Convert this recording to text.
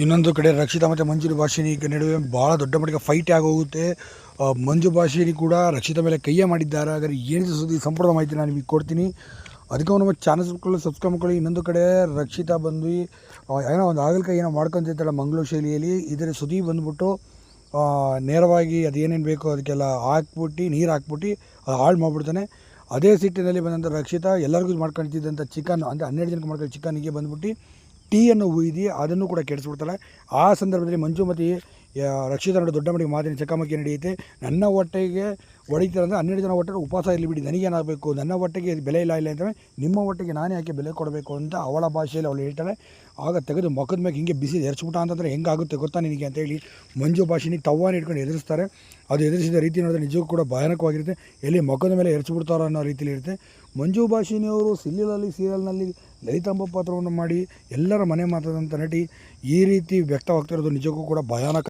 ಇನ್ನೊಂದು ಕಡೆ ರಕ್ಷಿತಾ ಮತ್ತು ಮಂಜು ಭಾಷಿನಿ ನಡುವೆ ಭಾಳ ದೊಡ್ಡ ಮಟ್ಟಿಗೆ ಫೈಟ್ ಆಗೋಗುತ್ತೆ. ಮಂಜು ಭಾಷಿನಿ ಕೂಡ ರಕ್ಷಿತಾ ಮೇಲೆ ಕೈಯೇ ಮಾಡಿದ್ದಾರೆ. ಹಾಗಾದ್ರೆ ಏನು ಸುದ್ದಿ? ಸಂಪೂರ್ಣ ಮಾಹಿತಿ ನಾನು ನಿಮಗೆ ಕೊಡ್ತೀನಿ. ಅದಕ್ಕೆ ನಮ್ಮ ಚಾನಲ್ ಸಬ್ಸ್ಕ್ರೈಬ್ ಸಬ್ಸ್ಕ್ರೈಬ್ ಮಾಡ್ಕೊಳ್ಳಿ. ಇನ್ನೊಂದು ಕಡೆ ರಕ್ಷಿತಾ ಬಂದ್ವಿ ಏನೋ ಒಂದು ಆಗಲಕಾಯಿ ಏನೋ ಮಾಡ್ಕೊತಿರ್ತಾಳೆ ಮಂಗಳೂರು ಶೈಲಿಯಲ್ಲಿ. ಇದರ ಸುದ್ದಿ ಬಂದ್ಬಿಟ್ಟು ನೇರವಾಗಿ ಅದೇನೇನು ಬೇಕೋ ಅದಕ್ಕೆಲ್ಲ ಹಾಕ್ಬಿಟ್ಟು, ನೀರು ಹಾಕ್ಬಿಟ್ಟು ಅದು ಹಾಳು ಮಾಡಿಬಿಡ್ತಾನೆ. ಅದೇ ಸಿಟ್ಟಿನಲ್ಲಿ ಬಂದಂಥ ರಕ್ಷಿತಾ ಎಲ್ಲರಿಗೂ ಮಾಡ್ಕೊಳ್ತಿದ್ದಂಥ ಚಿಕನ್, ಅಂದರೆ ಹನ್ನೆರಡು ಜನಕ್ಕೆ ಮಾಡ್ಕೊಳ್ಳಿ ಚಿಕನ್ನಿಗೆ ಬಂದ್ಬಿಟ್ಟು ಟೀಯನ್ನು ಉಯ್ದು ಅದನ್ನು ಕೂಡ ಕೆಡಿಸ್ಬಿಡ್ತಾಳೆ. ಆ ಸಂದರ್ಭದಲ್ಲಿ ಮಂಜು ಮತ್ತು ರಕ್ಷಿತ ನಡು ದೊಡ್ಡ ಮಡಿಗೆ ಮಾತಿನ ಚಕಮಕಿ ನಡೆಯುತ್ತೆ. ನನ್ನ ಹೊಟ್ಟೆಗೆ ಹೊಡಿತಾರೆ ಅಂದರೆ ಹನ್ನೆರಡು ಜನ ಹೊಟ್ಟೆ ಉಪವಾಸ ಇಲ್ಲಿ ಬಿಡಿ ನನಗೇನಾಗಬೇಕು? ನನ್ನ ಹೊಟ್ಟೆಗೆ ಬೆಲೆ ಇಲ್ಲ ಇಲ್ಲ ಅಂತಂದರೆ ನಿಮ್ಮ ಹೊಟ್ಟೆಗೆ ನಾನು ಯಾಕೆ ಬೆಲೆ ಕೊಡಬೇಕು ಅಂತ ಅವಳ ಭಾಷೆಯಲ್ಲಿ ಅವಳು ಹೇಳ್ತಾಳೆ. ಆಗ ತೆಗೆದು ಮಕ್ಕದ ಮೇಲೆ ಹಿಂಗೆ ಬಿಸಿ ಎರ್ಚ್ಬಿಟ್ಟ ಅಂತಂದರೆ ಹೆಂಗಾಗುತ್ತೆ ಗೊತ್ತಾ ನಿನಗೆ ಅಂತೇಳಿ ಮಂಜು ಭಾಷೆನಿ ತವ್ವಾನ ಇಟ್ಕೊಂಡು ಎದುರಿಸ್ತಾರೆ. ಅದು ಎದುರಿಸಿದ ರೀತಿ ನೋಡಿದ್ರೆ ನಿಜಕ್ಕೂ ಕೂಡ ಭಯಾನಕವಾಗಿರುತ್ತೆ. ಎಲ್ಲಿ ಮಕ್ಕದ ಮೇಲೆ ಎರ್ಚ್ಬಿಡ್ತಾರೋ ಅನ್ನೋ ರೀತಿಯಲ್ಲಿ ಇರುತ್ತೆ. ಮಂಜು ಭಾಷಿನಿಯವರು ಸಿಲ್ಲಿಲಲ್ಲಿ ಸೀರಿಯಲ್ನಲ್ಲಿ ಲಲಿತಾಂಬ ಪಾತ್ರವನ್ನು ಮಾಡಿ ಎಲ್ಲರ ಮನೆ ಮಾತಾದಂಥ ನಟಿ ಈ ರೀತಿ ವ್ಯಕ್ತವಾಗ್ತಿರೋದು ನಿಜಕ್ಕೂ ಕೂಡ ಭಯಾನಕ